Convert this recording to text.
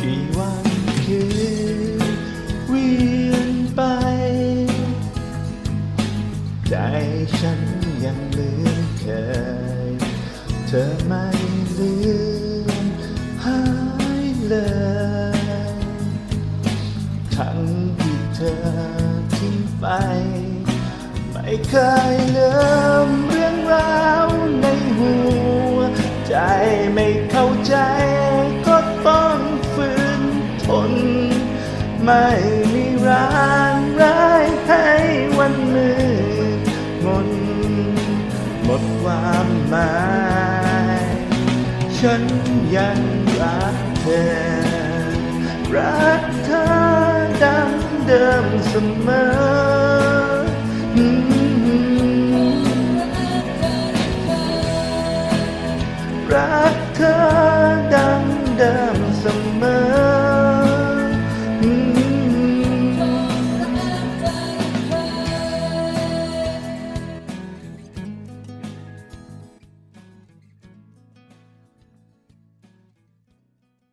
กี่วันคืนเวียนไป ใจฉันยังเหมือนเคย เธอไม่ลือนหายเลย ทั้งที่เธอ ไปไม่เคยลืมเรื่องราวในหัว ใจไม่เข้าใจก็ต้องฝืนทน ไม่มีร้างร้ายให้วันมืดมนหมดความหมาย ฉันยังรักเธอ รักเธอดังเดิมเสมอ รักเธอดังเดิ